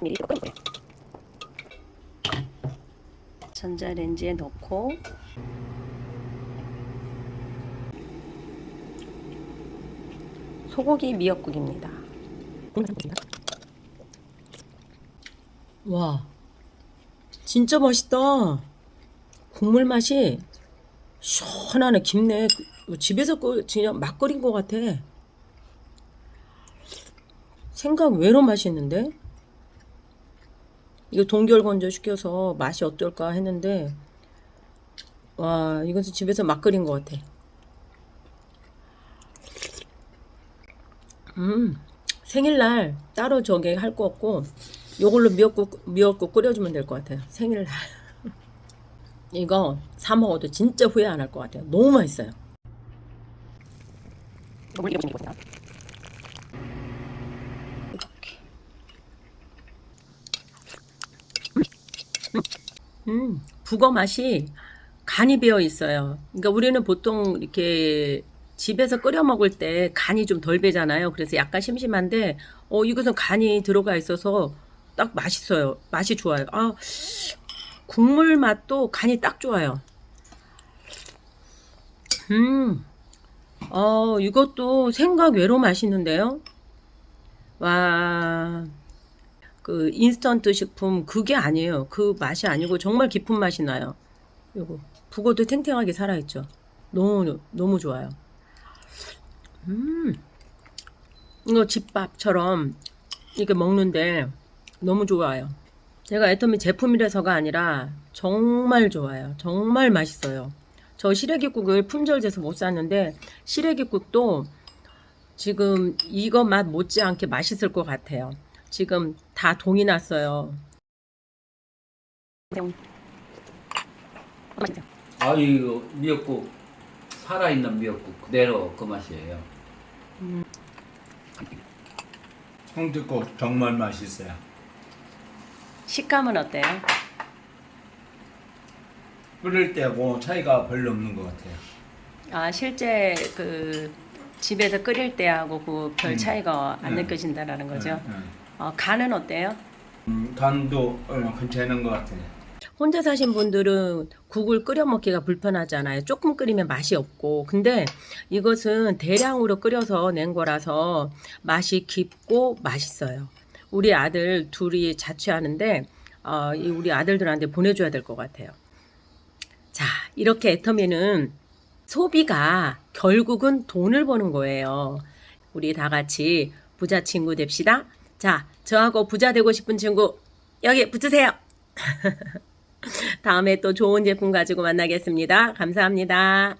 미리 거예요. 전자레인지에 넣고 소고기 미역국입니다. 와, 진짜 맛있다. 국물 맛이 시원하네, 깊네. 그 집에서 끓- 그냥 막 끓인 것 같아. 생각 외로 맛있는데? 이거 동결 건조 시켜서 맛이 어떨까 했는데, 와, 이것은 집에서 막 끓인 것 같아. 음, 생일날 따로 저게 할 거 없고, 요걸로 미역국, 미역국 끓여주면 될 것 같아요. 생일날. 이거 사 먹어도 진짜 후회 안 할 것 같아요. 너무 맛있어요. 물 익어주는 거요 이렇게. 음, 북어 맛이 간이 배어 있어요. 그러니까 우리는 보통 이렇게 집에서 끓여 먹을 때 간이 좀 덜 배잖아요. 그래서 약간 심심한데, 어, 이것은 간이 들어가 있어서 딱 맛있어요. 맛이 좋아요. 아, 국물 맛도 간이 딱 좋아요. 음, 어, 이것도 생각 외로 맛있는데요. 와, 그 인스턴트 식품 그게 아니에요. 그 맛이 아니고 정말 깊은 맛이 나요. 요거 북어도 탱탱하게 살아있죠. 너무 너무 좋아요. 음, 이거 집밥처럼 이렇게 먹는데 너무 좋아요. 제가 애터미 제품이라서가 아니라 정말 좋아요. 정말 맛있어요. 저 시래기국을 품절돼서 못 샀는데 시래기국도 지금 이거 맛 못지않게 맛있을 것 같아요. 지금 다 동이 났어요. 아 이거 미역국 살아있는 미역국 그대로 그 맛이에요. 홍두국 정말 맛있어요. 식감은 어때요? 끓일 때하고 차이가 별로 없는 것 같아요. 아 실제 그 집에서 끓일 때하고 그별 음. 차이가 안 음. 느껴진다라는 거죠. 응, 응. 어, 간은 어때요? 음, 간도 어, 괜찮은 것 같아요. 혼자 사신 분들은 국을 끓여 먹기가 불편하잖아요. 조금 끓이면 맛이 없고. 근데 이것은 대량으로 끓여서 낸 거라서 맛이 깊고 맛있어요. 우리 아들 둘이 자취하는데 어, 이 우리 아들들한테 보내줘야 될 것 같아요. 자, 이렇게 애터미는 소비가 결국은 돈을 버는 거예요. 우리 다 같이 부자 친구 됩시다. 자, 저하고 부자 되고 싶은 친구 여기 붙으세요. 다음에 또 좋은 제품 가지고 만나겠습니다. 감사합니다.